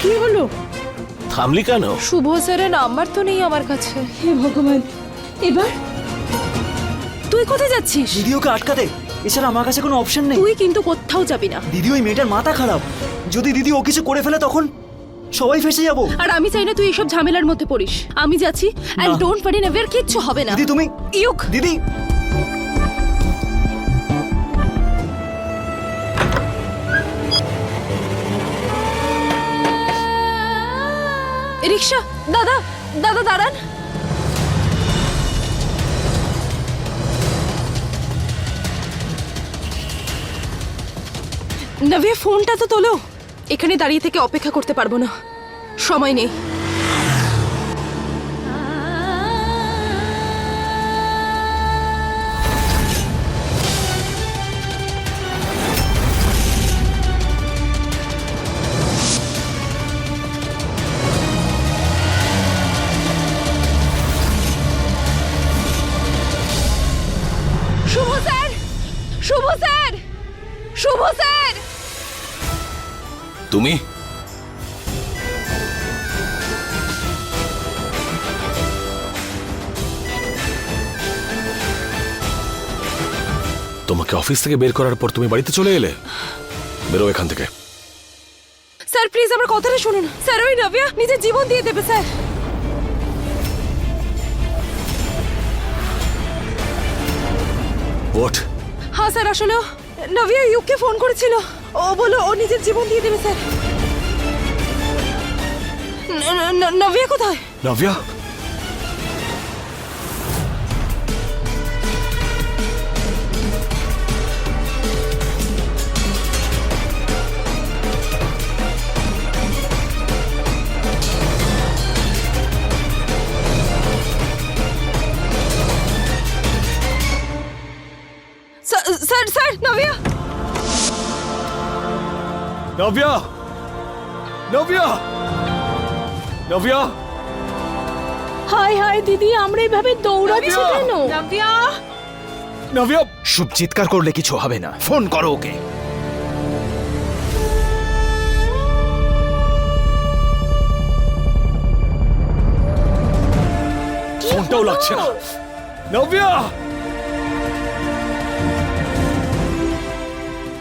কি হলো? থামলি কেন? শুভ স্যারের নাম্বার তো নেই আমার কাছে। হে ভগবান এবার? তুই কোথায় যাচ্ছিস? দিদি ওকে আটকাতে এছাড়া আমার কাছে কোনো অপশন নেই। তুই কিন্তু কোথাও যাবি না। দিদি ওই মেয়েটার মাথা খারাপ। যদি দিদি ও কিছু করে ফেলে তখন সবাই ফেসে যাব। আর আমি চাই না তুই এইসব ঝামেলার মধ্যে পড়িস। আমি যাচ্ছি এন্ড না। ডোন্ট ওয়ারি নেভার কিচ্ছু হবে না। দিদি তুমি ইউক! দিদি! রিক্সা? দাদা দাদা, দাঁড়ান। নভিয়া, ফোনটা তো তোলো। এখানে দাঁড়িয়ে থেকে অপেক্ষা করতে পারব না। সময় নেই। তুমি? তোমাকে অফিস থেকে বের করার পর তুমি বাড়িতে চলে এলে? বেরো এখান থেকে। স্যার প্লিজ আমার কথাটা শুনুন। স্যার ওই নভিয়া নিজের জীবন দিয়ে দেবে স্যার। হোয়াট হ্যাঁ স্যার আসলে ও নভিয়া ইউকে ফোন করেছিল। ও বলো ও নিজের জীবন দিয়ে দেবে স্যার। নভিয়া কোথায়? নাভিয়া নাভিয়া নাভিয়া নাভিয়া হাই হাই দিদি আমরা এইভাবে দৌড়াচ্ছি নভিয়া! কেন? নাভিয়া শুভ চিৎকার করলে কিছু হবে না। ফোন করো ওকে। ফোনটাও লাগছে না। নাভিয়া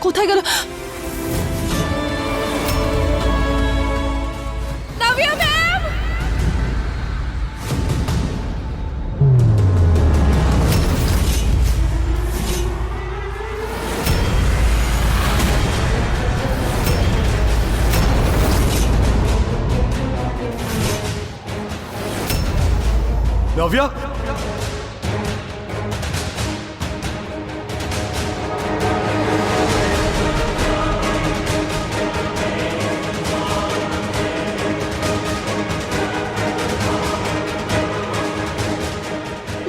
কোথায় গেল? নাভিয়া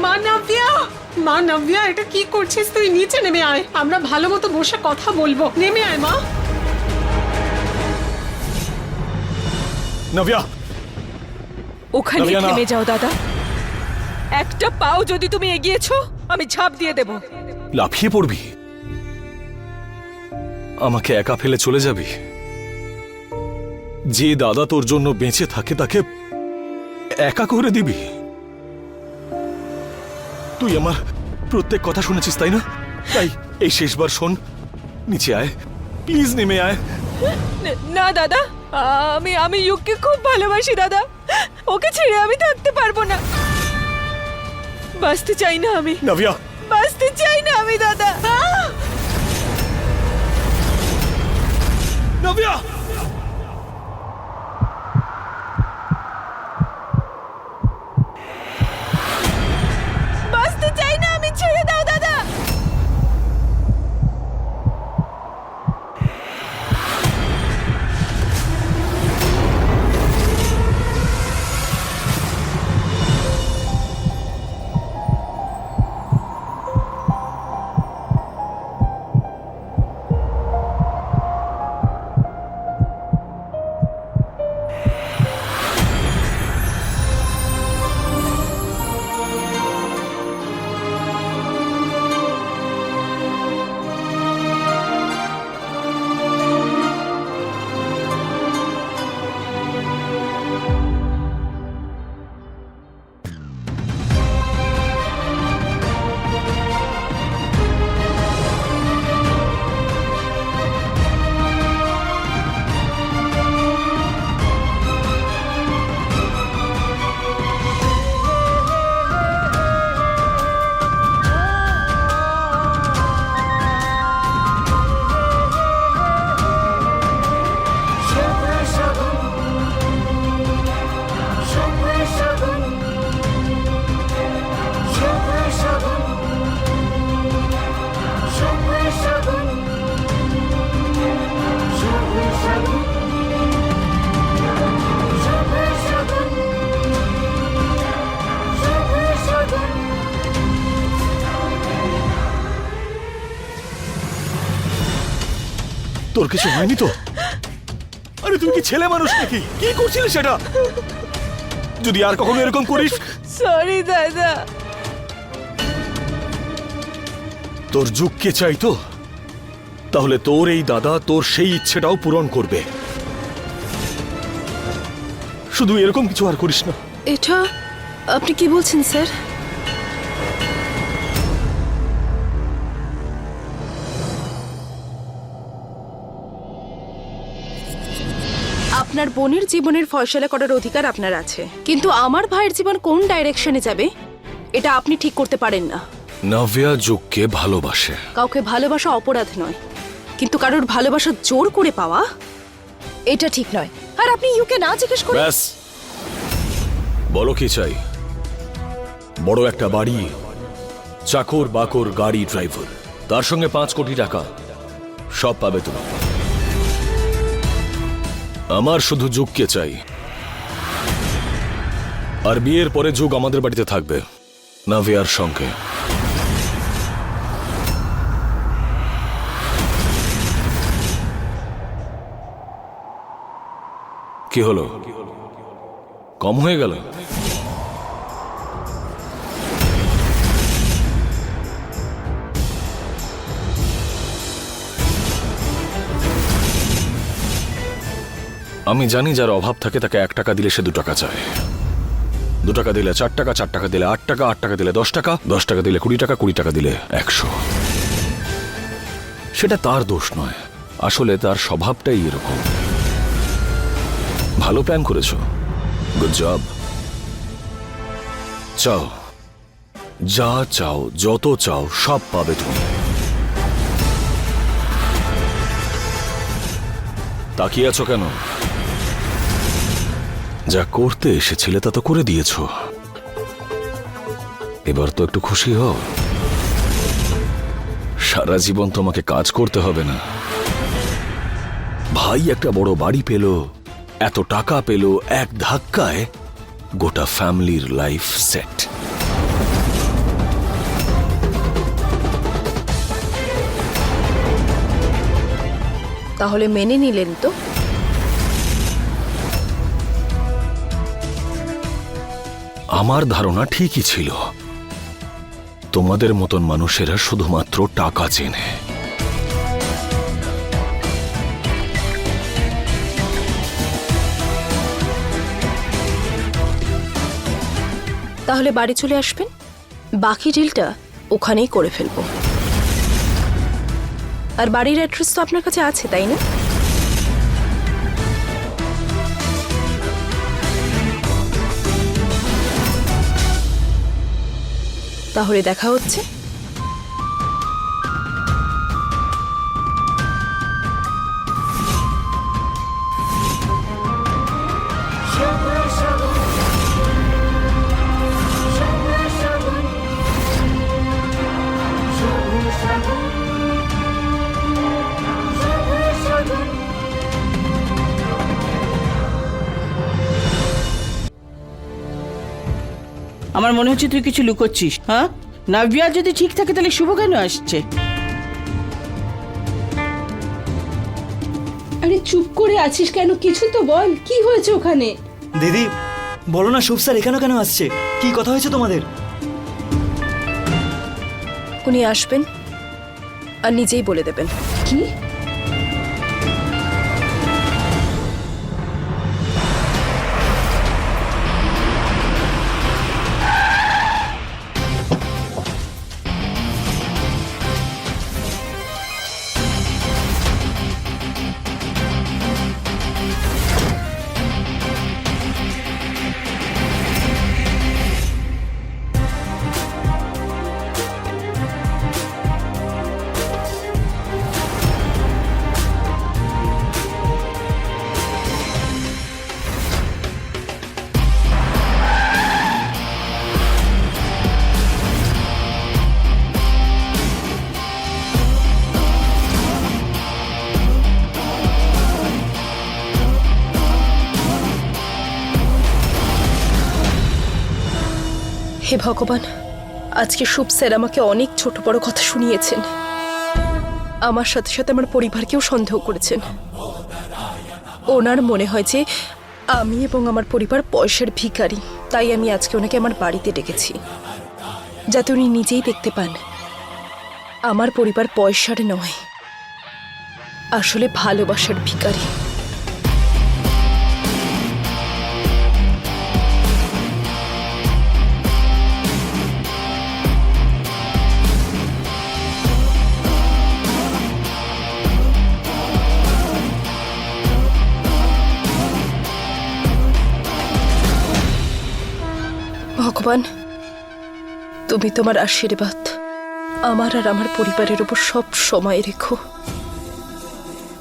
মা নাভিয়া মা নাভিয়া এটা কি করছিস তুই? নিচে নেমে আয়। আমরা ভালো মতো বসে কথা বলব। নেমে আয় মা। নাভিয়া ওখানে নভিয়া, না। থেমে যাও দাদা। একটা পাও যদি তুমি এগিয়েছো আমি ঝাঁপ দিয়ে দেব। লাফিয়ে পড়বি? আমাকে একা ফেলে চলে যাবি? যে দাদা তোর জন্য বেঁচে থাকে তাকে একা করে দিবি? তুই আমার প্রত্যেক কথা শুনেছিস তাই না? তাই এই শেষবার শোন নিচে আয়। প্লিজ নেমে আয়। না দাদা আমি আমি ইউকে খুব ভালোবাসি দাদা। ওকে ছেড়ে আমি থাকতে পারব না। বাঁচতে চাই না আমি। নাভিয়া বাঁচতে চাই না আমি দাদা। নাভিয়া কিছু হয়নি তো? আরে তুই কি ছেলে মানুষ নাকি? কি করছিলি সেটা? যদি আর কখনো এরকম করিস। সরি দাদা। তোর যুগকে চাই তো? তাহলে তোর এই দাদা তোর সেই ইচ্ছেটাও পূরণ করবে। শুধু এরকম কিছু আর করিস না। এটা আপনি কি বলছেন স্যার? আপনার বোনের জীবনের ফয়সলা করার অধিকার আপনার আছে। কিন্তু আমার ভাইয়ের জীবন কোন ডাইরেকশনে যাবে? এটা আপনি ঠিক করতে পারেন না। নাভিয়া যুগকে ভালোবাসে। কাউকে ভালোবাসা অপরাধ নয় কিন্তু কারোর ভালোবাসা জোর করে পাওয়া এটা ঠিক নয়। আর আপনি ইউকে না জিজ্ঞেস করে ব্যাস। বলো কি চাই? বড় একটা বাড়ি চাকর বাকর গাড়ি ড্রাইভার তার সঙ্গে পাঁচ কোটি টাকা। সব পাবে তুমি। আমার শুধু যুগকে চাই। আর বিয়ের পরে যুগ আমাদের বাড়িতে থাকবে। নাভিয়ার সঙ্গে। কি হলো? কম হয়ে গেল? আমি জানি যার অভাব থাকে তাকে এক টাকা দিলে সে দু টাকা চায়। দু টাকা দিলে চার টাকা চার টাকা দিলে আট টাকা আট টাকা দিলে দশ টাকা দশ টাকা দিলে কুড়ি টাকা কুড়ি টাকা দিলে একশো। সেটা তার দোষ নয়। আসলে তার স্বভাবটাই এরকম। ভালো প্ল্যান করেছ। গুড জব চাও। যা চাও, যত চাও, সব পাবে তুমি। তাকিয়ে আছো কেন? যা করতে এসেছিলে তা তো করে দিয়েছ। এবার তো একটু খুশি হও। সারা জীবন তোমাকে কাজ করতে হবে না। ভাই একটা বড় বাড়ি পেল, এত টাকা পেল, এক ধাক্কায় গোটা ফ্যামিলির লাইফ সেট। তাহলে মেনে নিলেন তো? আমার ধারণা ঠিকই ছিল। তোমাদের মতন মানুষেরা শুধুমাত্র টাকা চেনে। তাহলে বাড়ি চলে আসবেন? বাকি ডিলটা ওখানেই করে ফেলব। আর বাড়ির অ্যাড্রেস তো আপনার কাছে আছে, তাই না? তাহলে দেখা হচ্ছে। আমার মনে হচ্ছে তুই কিছু লুকোচ্ছিস হ্যাঁ? নাভিয়া যদি ঠিক থাকে তাহলে শুভ কেন আসছে? আরে চুপ করে আছিস কেন? কিছু তো বল কি হয়েছে ওখানে? দিদি বলো না শুভ স্যার এখানে কেন আসছে? কি কথা হয়েছে তোমাদের? উনি আসবেন আর নিজেই বলে দেবেন। কি? হে ভগবান, আজকে শুভ স্যার আমাকে অনেক ছোট বড় কথা শুনিয়েছেন। আমার সাথে সাথে আমার পরিবারকেও সন্দেহ করেছেন। ওনার মনে হয় যে আমি এবং আমার পরিবার পয়সার ভিখারি, তাই আমি আজকে ওনাকে আমার বাড়িতে ডেকেছি। যাতে উনি নিজেই দেখতে পান। আমার পরিবার পয়সার নয়, আসলে ভালোবাসার ভিখারি। ভগবান, তুমি তোমার আশীর্বাদ, আমার আর আমার পরিবারের উপর সব সময় রেখো।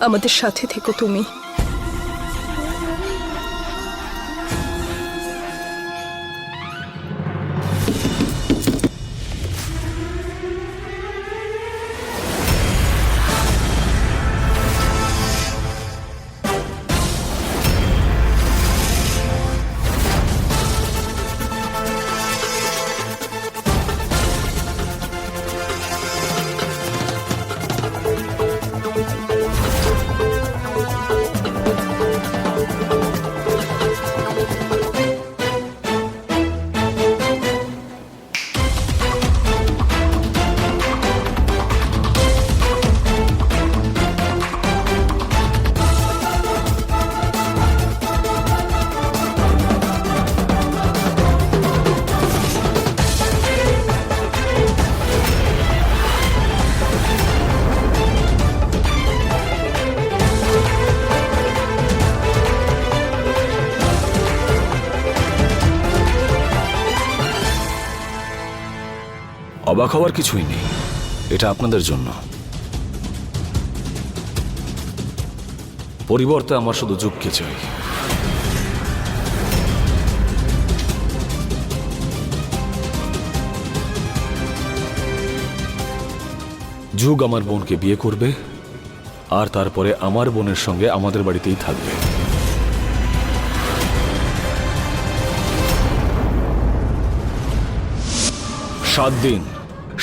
আমাদের সাথে থেকো তুমি। অবাক হওয়ার কিছুই নেই। এটা আপনাদের জন্য। পরিবর্তে আমার শুধু যুগকে চাই। যুগ আমার বোনকে বিয়ে করবে, আর তারপরে আমার বোনের সঙ্গে আমাদের বাড়িতেই থাকবে। সাত দিন।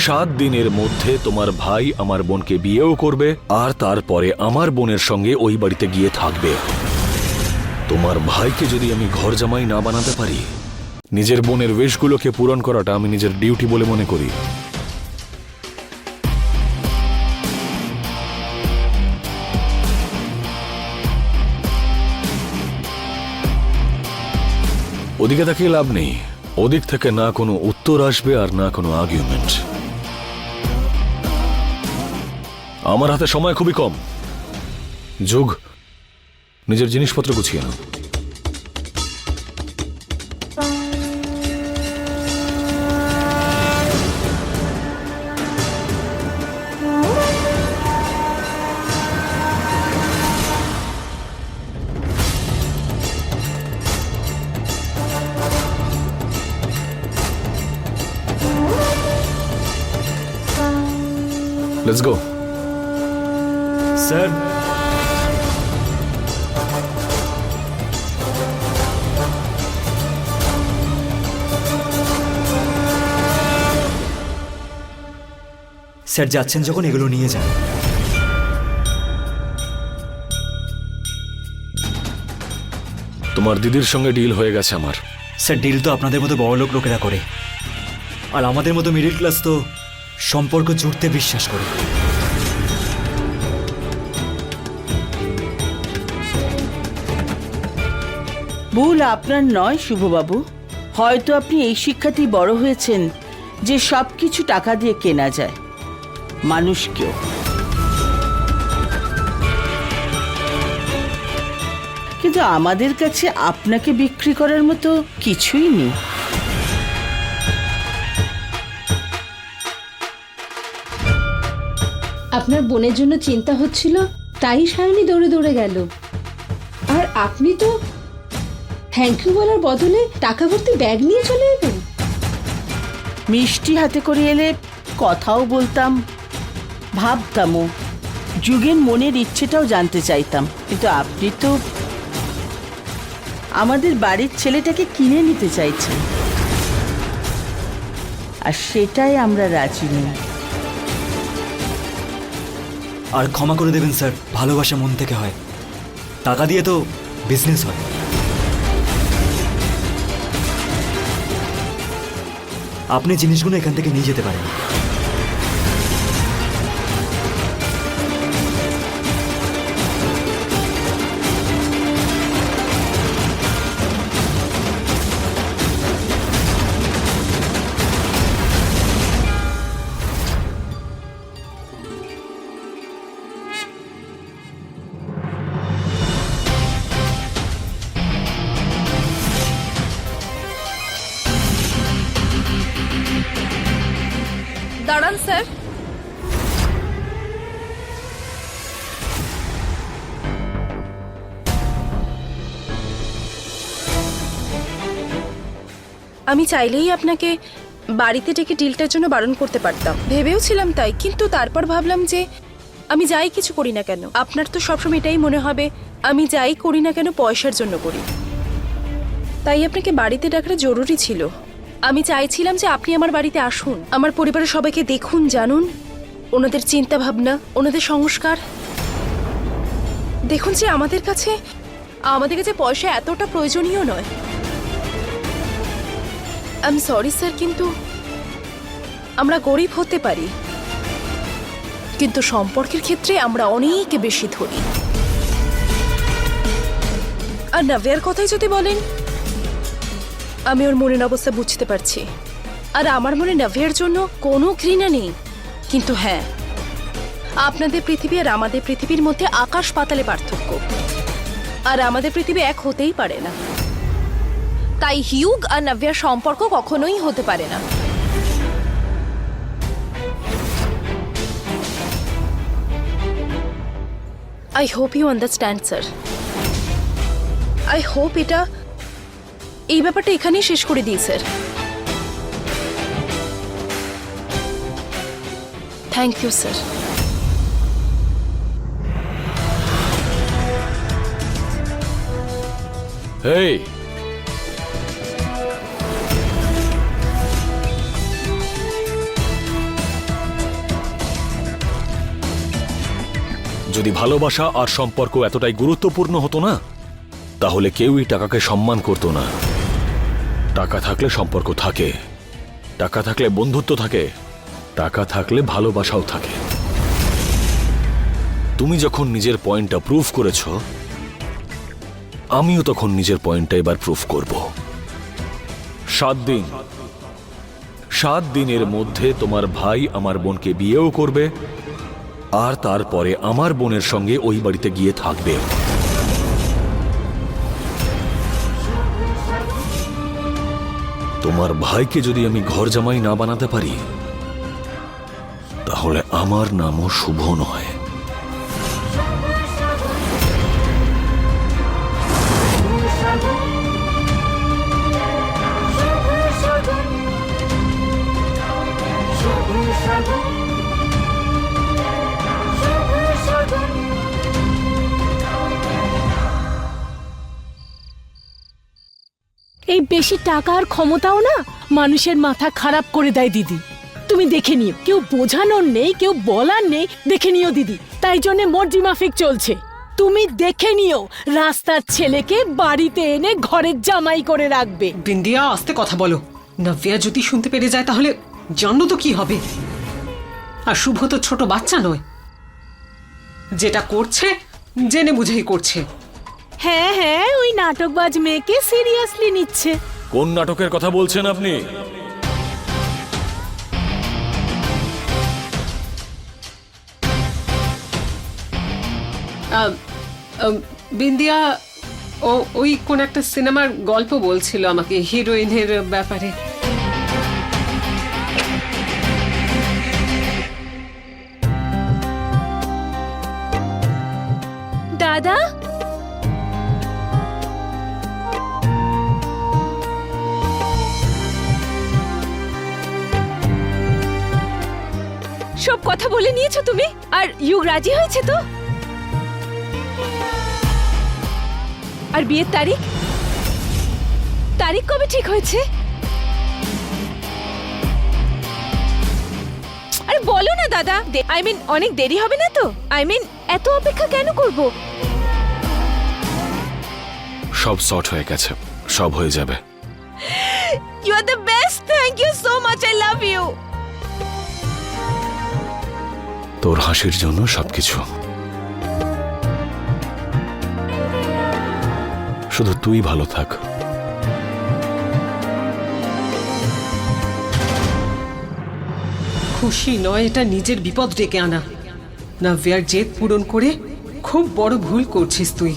সাত দিনের মধ্যে তোমার ভাই আমার বোনকে বিয়েও করবে, আর তারপরে আমার বোনের সঙ্গে ওই বাড়িতে গিয়ে থাকবে। তোমার ভাইকে যদি আমি ঘর জামাই না বানাতে পারি, নিজের বোনের ওয়েশগুলোকে পূরণ করাটা আমি নিজের ডিউটি বলে মনে করি। ওদিকে তাকিয়ে লাভ নেই। ওদিক থেকে না কোনো উত্তর আসবে আর না কোনো আর্গুমেন্ট আমার হাতে সময় খুবই কম। যুগ নিজের জিনিসপত্র গুছিয়ে নাও। লেটস গো স্যার যাচ্ছেন যখন এগুলো নিয়ে যান। তোমার দিদির সঙ্গে ডিল হয়ে গেছে আমার। স্যার ডিল তো আপনাদের মতো বড়লোক লোকেরা করে। আর আমাদের মতো মিডিল ক্লাস তো সম্পর্ক জুড়তে বিশ্বাস করে। ভুল আপনার নয় শুভবাবু। হয়তো আপনি এই শিক্ষাতেই বড় হয়েছেন যে সব কিছু টাকা দিয়ে কেনা যায়। মানুষকেও। কিন্তু আমাদের কাছে আপনাকে বিক্রি করার মতো কিছুই নেই। আপনার বোনের জন্য চিন্তা হচ্ছিল তাই সায়নী দৌড়ে দৌড়ে গেল। আর আপনি তো থ্যাংক ইউ বলার বদলে টাকা ভর্তি ব্যাগ নিয়ে চলে এলেন। মিষ্টি হাতে করে এলে কথাও বলতাম। ভাবতামও। যুগের মনের ইচ্ছেটাও জানতে চাইতাম। কিন্তু আপনি তো আমাদের বাড়ির ছেলেটাকে কিনে নিতে চাইছেন। আর সেটাই আমরা রাজি নই। আর ক্ষমা করে দেবেন, স্যার। ভালোবাসা মন থেকে হয়। টাকা দিয়ে তো বিজনেস হয়। আপনি জিনিসগুলো এখান থেকে নিয়ে যেতে পারেন। আমি চাইলেই আপনাকে বাড়িতে ডেকে ডিলটার জন্য বারণ করতে পারতাম। ভেবেও ছিলাম তাই, কিন্তু তারপর ভাবলাম যে আমি যাই কিছু করি না কেন। আপনার তো সবসময় এটাই মনে হবে, আমি যাই করি না কেন পয়সার জন্য করি। তাই আপনাকে বাড়িতে ডাকাটা জরুরি ছিল। আমি চাইছিলাম যে আপনি আমার বাড়িতে আসুন। আমার পরিবারের সবাইকে দেখুন, জানুন। ওনাদের চিন্তা ভাবনা ওনাদের সংস্কার। দেখুন যে আমাদের কাছে আমাদের কাছে পয়সা এতটা প্রয়োজনীয় নয়। আই সরি স্যার কিন্তু আমরা গরিব হতে পারি। কিন্তু সম্পর্কের ক্ষেত্রে আমরা অনেক বেশি ধরি আর নাভিয়ার কথাই যদি বলেন, আমি ওর মনের অবস্থা বুঝতে পারছি। আর আমার মনে নাভিয়ার জন্য কোনো ঘৃণা নেই। কিন্তু হ্যাঁ আপনাদের পৃথিবী আর আমাদের পৃথিবীর মধ্যে আকাশ পাতালে পার্থক্য। আর আমাদের পৃথিবী এক হতেই পারে না। তাই হিউগ আর নাভিয়ার সম্পর্ক কখনোই হতে পারে না। I hope you understand sir I hope এটা এই ব্যাপারটা এখানেই শেষ করে দিই স্যার থ্যাংক ইউ স্যার এই যদি ভালোবাসা আর সম্পর্ক এতটাই গুরুত্বপূর্ণ হতো না, তাহলে কেউই টাকাকে সম্মান করতো না। টাকা থাকলে সম্পর্ক থাকে, টাকা থাকলে বন্ধুত্ব থাকে, টাকা থাকলে ভালোবাসাও থাকে। তুমি যখন নিজের পয়েন্টটা প্রুফ করেছ, আমিও তখন নিজের পয়েন্টটা এবার প্রুফ করব। সাত দিন। সাত দিনের মধ্যে তোমার ভাই আমার বোনকে বিয়েও করবে আর তারপরে আমার বোনের সঙ্গে ওই বাড়িতে গিয়ে থাকবে। তোমার ভাইকে যদি আমি ঘর জামাই না বানাতে পারি, তাহলে আমার নামও শুভ নয়। এই বেশি টাকা আর ক্ষমতাও না মানুষের মাথা খারাপ করে দেয় দিদি। তুমি দেখে নিও, কেউ বোঝানোর নেই, কেউ বলার নেই, দেখে নিও দিদি। তাই জন্য মর্জি মাফিক চলছে। তুমি দেখে নিও, রাস্তার ছেলেকে বাড়িতে এনে ঘরের জামাই করে রাখবে। বিন্দিয়া, আস্তে কথা বলো। নব্যা যদি শুনতে পেরে যায় তাহলে জানো তো কি হবে। আর শুভ তো ছোট বাচ্চা নয়। যেটা করছে, জেনে বুঝেই করছে। হ্যাঁ হ্যাঁ ওই নাটকবাজ মেয়েকে সিরিয়াসলি নিচ্ছে। কোন নাটকের কথা বলছেন আপনি? আহ, আহ, বিন্দিয়া ও ওই কোন একটা সিনেমার গল্প বলছিল আমাকে হিরোইনের ব্যাপারে। দাদা সব কথা বলে নিয়েছো তুমি? আর ইউ রাজি হয়েছে তো? আর বিয়ের তারিখ? তারিখ কবে ঠিক হয়েছে? আরে বলো না দাদা। আই মিন অনেক দেরি হবে না তো? আই মিন এত অপেক্ষা কেন করব? সব সর্ট হয়ে গেছে। সব হয়ে যাবে। You are the best thank you so much I love you তোর হাসির জন্য সবকিছু। শুধু তুই ভালো থাক। খুশি নয়, এটা নিজের বিপদ ডেকে আনা। না ভেয়ার জেদ পূরণ করে খুব বড় ভুল করছিস তুই।